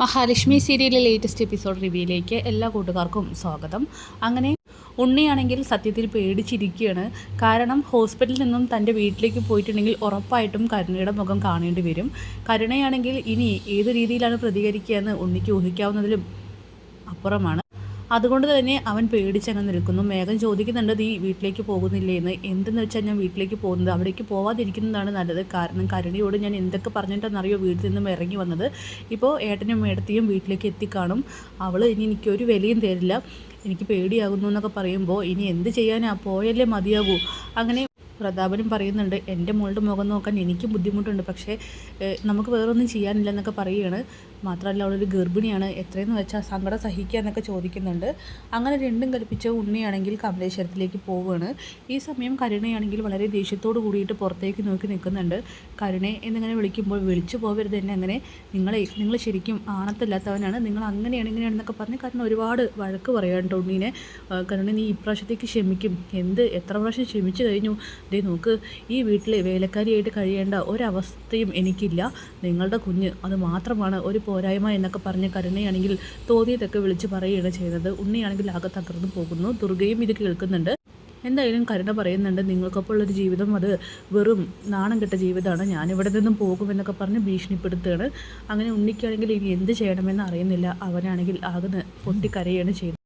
മഹാലക്ഷ്മി സീരിയലിലെ latest episode റിവ്യൂയിലേക്ക് എല്ലാ കൂട്ടുകാർക്കും സ്വാഗതം. അങ്ങനെ ഉണ്ണിയാണെങ്കിൽ സത്യത്തിൽ പേടിച്ചിരിക്കുകയാണ്. കാരണം ഹോസ്പിറ്റലിൽ നിന്നും തന്റെ വീട്ടിലേക്ക് പോയിട്ടുണ്ടെങ്കിൽ ഉറപ്പായിട്ടും കരുണയുടെ മുഖം കാണേണ്ടി വരും. കരുണയാണെങ്കിൽ ഇനി ഏത് രീതിയിലാണ് പ്രതികരിക്കുക എന്ന് ഉണ്ണിക്ക് ഊഹിക്കാവുന്നതിലും അപ്പുറമാണ്. അതുകൊണ്ട് തന്നെ അവൻ പേടിച്ചങ്ങനെ നിൽക്കുന്നു. മേഘം ചോദിക്കുന്നുണ്ട് നീ വീട്ടിലേക്ക് പോകുന്നില്ലേ എന്ന്. എന്തെന്ന് വെച്ചാൽ ഞാൻ വീട്ടിലേക്ക് പോകുന്നത്? അവിടേക്ക് പോവാതിരിക്കുന്നതാണ് നല്ലത്. കാരണം കരുണിയോട് ഞാൻ എന്തൊക്കെ പറഞ്ഞിട്ടെന്നറിയോ വീട്ടിൽ നിന്നും ഇറങ്ങി വന്നത്. ഇപ്പോൾ ഏട്ടനും മേടത്തിയും വീട്ടിലേക്ക് എത്തിക്കാണും. അവൾ ഇനി എനിക്കൊരു വിലയും തരില്ല. എനിക്ക് പേടിയാകുന്നു എന്നൊക്കെ പറയുമ്പോൾ ഇനി എന്ത് ചെയ്യാനാ? പോയല്ലേ മതിയാകൂ അങ്ങനെ പ്രതാപനും പറയുന്നുണ്ട് എന്റെ മോളുടെ മുഖം നോക്കാൻ എനിക്ക് ബുദ്ധിമുട്ടുണ്ട്. പക്ഷേ നമുക്ക് വേറൊന്നും ചെയ്യാനില്ല എന്നൊക്കെ പറയുകയാണ് മാത്രമല്ല അവളൊരു ഗർഭിണിയാണ്. എത്രയെന്ന് വെച്ചാൽ സങ്കടം സഹിക്കുക എന്നൊക്കെ ചോദിക്കുന്നുണ്ട്. അങ്ങനെ രണ്ടും കൽപ്പിച്ച ഉണ്ണിയാണെങ്കിൽ കമലേശ്വരത്തിലേക്ക് പോവുകയാണ് ഈ സമയം കരുണയാണെങ്കിൽ വളരെ ദേഷ്യത്തോട് കൂടിയിട്ട് പുറത്തേക്ക് നോക്കി നിൽക്കുന്നുണ്ട്. കരുണെ എന്നിങ്ങനെ വിളിക്കുമ്പോൾ വിളിച്ചു പോകരുത് എന്നെ അങ്ങനെ. നിങ്ങളെ നിങ്ങൾ ശരിക്കും ആണത്തില്ലാത്തവനാണ്. നിങ്ങൾ അങ്ങനെയാണ് ഇങ്ങനെയാണെന്നൊക്കെ പറഞ്ഞ് കരുണ ഒരുപാട് വഴക്ക് പറയാനുണ്ട് ഉണ്ണീനെ. കരുണ നീ ഇപ്രാവശ്യത്തേക്ക് ക്ഷമിക്കും. എന്ത്? എത്ര പ്രാവശ്യം ക്ഷമിച്ചു കഴിഞ്ഞു? ദേ നോക്ക് ഈ വീട്ടിൽ വേലക്കാരിയായിട്ട് കഴിയേണ്ട ഒരവസ്ഥയും എനിക്കില്ല. നിങ്ങളുടെ കുഞ്ഞ് അത് മാത്രമാണ്. ഒരു പോരായ്മ എന്നൊക്കെ പറഞ്ഞ് കരുണയാണെങ്കിൽ തോതിയതൊക്കെ വിളിച്ച് പറയുകയാണ് ചെയ്യുന്നത് ഉണ്ണിയാണെങ്കിൽ ആകെ തകർന്നു പോകുന്നു. ദുർഗയും ഇത് കേൾക്കുന്നുണ്ട്. എന്തായാലും കരുണ പറയുന്നുണ്ട്. നിങ്ങൾക്കൊപ്പമുള്ളൊരു ജീവിതം അത് വെറും നാണം കെട്ട ജീവിതമാണ്. ഞാനിവിടെ നിന്നും പോകുമെന്നൊക്കെ പറഞ്ഞ് ഭീഷണിപ്പെടുത്തുകയാണ്. അങ്ങനെ ഉണ്ണിക്കാണെങ്കിൽ ഇനി എന്ത് ചെയ്യണമെന്ന് അറിയുന്നില്ല. അവനാണെങ്കിൽ ആകെ പൊട്ടിക്കരയാണ് ചെയ്യുന്നത്